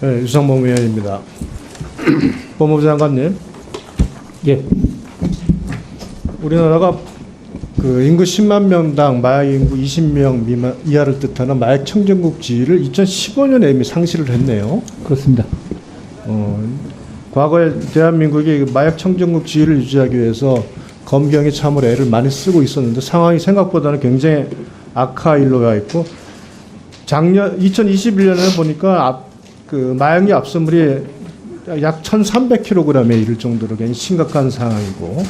네, 유상범 의원입니다. 법무부 장관님, 예, 우리나라가 그 인구 10만 명당 마약 인구 20명 미만 이하를 뜻하는 마약 청정국 지위를 2015년에 이미 상실을 했네요. 그렇습니다. 어, 과거에 대한민국이 그 마약 청정국 지위를 유지하기 위해서 검경이 참으로 애를 많이 쓰고 있었는데 상황이 생각보다는 굉장히 악화 일로 가 있고 작년 2021년에 보니까 앞, 그 마약류 압수물이 약 1,300kg에 이를 정도로 굉장히 심각한 상황이고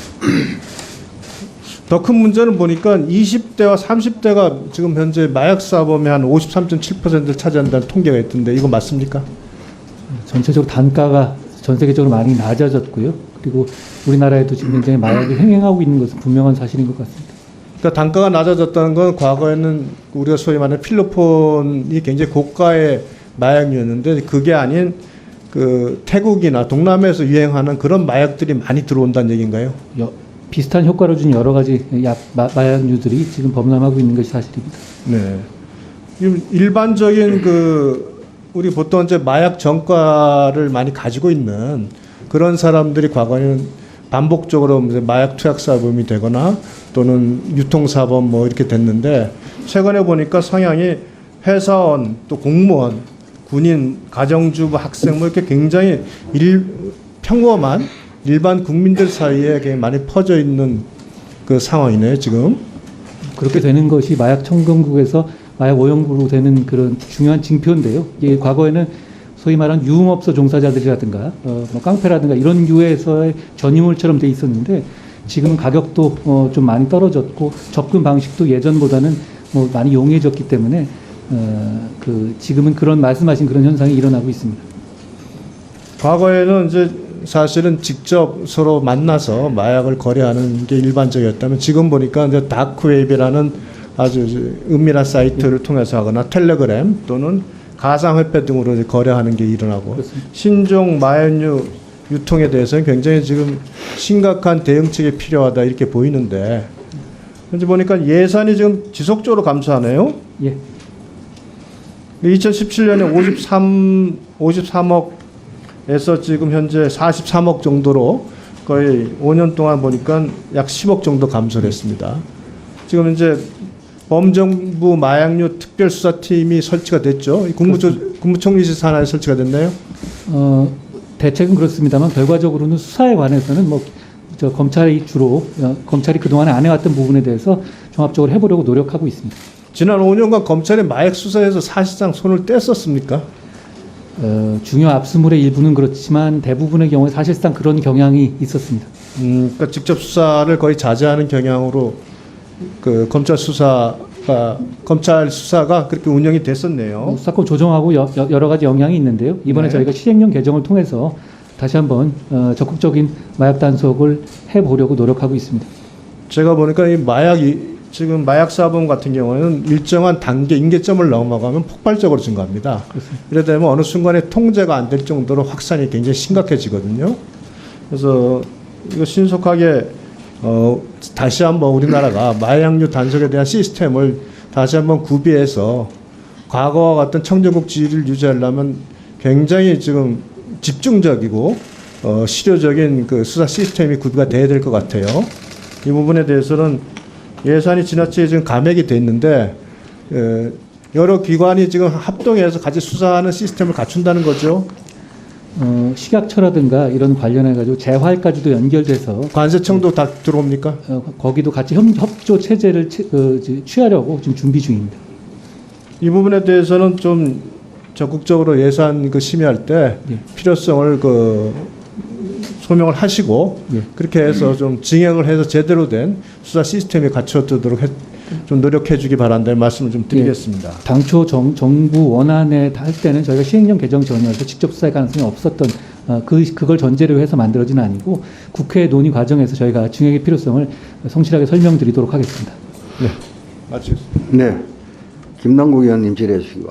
더 큰 문제는 보니까 20대와 30대가 지금 현재 마약 사범의 한 53.7%를 차지한다는 통계가 있던데 이거 맞습니까? 전체적으로 단가가 전 세계적으로 많이 낮아졌고요. 그리고 우리나라에도 지금 굉장히 마약을 횡행하고 있는 것은 분명한 사실인 것 같습니다. 그러니까 단가가 낮아졌다는 건 과거에는 우리가 소위 말하는 필로폰이 굉장히 고가의 마약류였는데 그게 아닌 그 태국이나 동남아에서 유행하는 그런 마약들이 많이 들어온다는 얘기인가요? 여- 비슷한 효과를 준 여러 가지 약, 마, 마약류들이 지금 범람하고 있는 것이 사실입니다. 네. 이 일반적인 그 우리 보통 이제 마약 전과를 많이 가지고 있는 그런 사람들이 과거에는 반복적으로 마약 투약 사범이 되거나 또는 유통 사범 뭐 이렇게 됐는데 최근에 보니까 성향이 회사원 또 공무원 군인 가정주부 학생 뭐 이렇게 굉장히 일 평범한 일반 국민들 사이에 많이 퍼져 있는 그 상황이네요 지금. 그렇게 되는 것이 마약 청정국에서 마약 오염으로 되는 그런 중요한 징표인데요. 이게 과거에는 소위 말하는 유흥업소 종사자들이라든가 어, 뭐 깡패라든가 이런 류에서의 전유물처럼 돼 있었는데 지금은 가격도 어, 좀 많이 떨어졌고 접근 방식도 예전보다는 뭐 많이 용이해졌기 때문에 어, 그 지금은 그런 말씀하신 그런 현상이 일어나고 있습니다. 과거에는 이제 사실은 직접 서로 만나서 마약을 거래하는 게 일반적이었다면 지금 보니까 이제 다크웨이브라는 아주 은밀한 사이트를 통해서 하거나 텔레그램 또는 가상화폐 등으로 거래하는 게 일어나고 그렇습니다. 신종 마약류 유통에 대해서는 굉장히 지금 심각한 대응책이 필요하다 이렇게 보이는데 현재 보니까 예산이 지금 지속적으로 감소하네요. 예, 2017년에 53 53억에서 지금 현재 43억 정도로 거의 5년 동안 보니까 약 10억 정도 감소를 했습니다. 지금 이제 범정부 마약류 특별수사팀이 설치가 됐죠. 이 국무조, 국무총리실 산하에 설치가 됐나요? 어, 대책은 그렇습니다만 결과적으로는 수사에 관해서는 뭐저 검찰이 주로 어, 검찰이 그동안에 안 해왔던 부분에 대해서 종합적으로 해보려고 노력하고 있습니다. 지난 5년간 검찰이 마약 수사에서 사실상 손을 뗐었습니까? 어, 중요 압수물의 일부는 그렇지만 대부분의 경우에 사실상 그런 경향이 있었습니다. 음, 그러니까 직접 수사를 거의 자제하는 경향으로 그 검찰 수사가 검찰 수사가 그렇게 운영이 됐었네요. 뭐 수사권 조정하고 여, 여- 여러 가지 영향이 있는데요. 이번에 네. 저희가 시행령 개정을 통해서 다시 한번 어, 적극적인 마약 단속을 해보려고 노력하고 있습니다. 제가 보니까 이 마약이 지금 마약 사범 같은 경우에는 일정한 단계 임계점을 넘어가면 폭발적으로 증가합니다. 이래 되면 어느 순간에 통제가 안 될 정도로 확산이 굉장히 심각해지거든요. 그래서 이거 신속하게 어, 다시 한번 우리나라가 마약류 단속에 대한 시스템을 다시 한번 구비해서 과거와 같은 청정국 지위를 유지하려면 굉장히 지금 집중적이고 어, 실효적인 그 수사 시스템이 구비가 돼야 될 것 같아요. 이 부분에 대해서는 예산이 지나치게 지금 감액이 돼 있는데 에, 여러 기관이 지금 합동해서 같이 수사하는 시스템을 갖춘다는 거죠. 어, 식약처라든가 이런 관련해 가지고 재활까지도 연결돼서 관세청도 다 들어옵니까? 어, 거기도 같이 협, 협조 체제를 취, 그, 이제 취하려고 지금 준비 중입니다. 이 부분에 대해서는 좀 적극적으로 예산 그 심의할 때 예. 필요성을 그 소명을 하시고 예. 그렇게 해서 좀 진행을 해서 제대로 된 수사 시스템이 갖춰지도록 해- 좀 노력해 주기 바란다는 말씀을 좀 드리겠습니다. 당초 정, 정부 원안에 할 때는 저희가 시행령 개정 전이어서 직접 수사할 가능성이 없었던 어, 그 그걸 전제로 해서 만들어진 아니고 국회 논의 과정에서 저희가 증액의 필요성을 성실하게 설명드리도록 하겠습니다. 마치겠습니다. 네. 김남국 의원님 질의해 주시기 바랍니다.